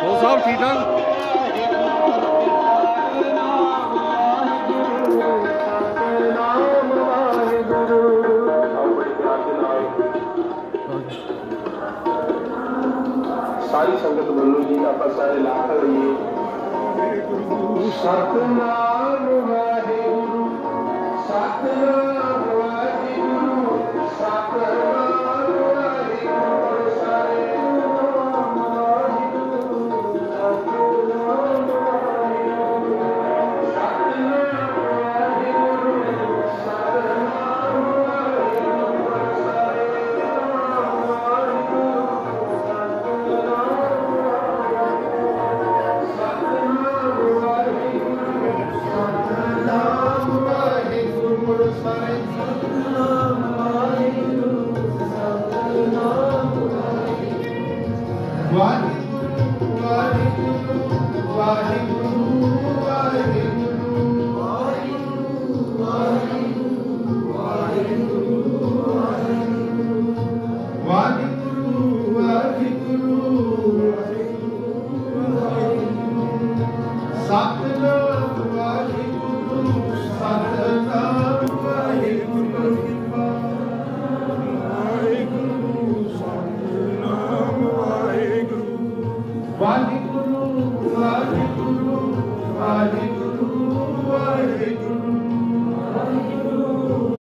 ਹੋਰ ਸਾਹਿਬ ਠੀਕ ਠਾਕ? ਸਾਰੀ ਸੰਗਤ ਵੱਲੋਂ ਜੀ ਆਪਾਂ ਸਾਰੇ ਲਾਖ ਲਈਏ Satnam Stop Hare tudo, Hare tudo, Hare tudo.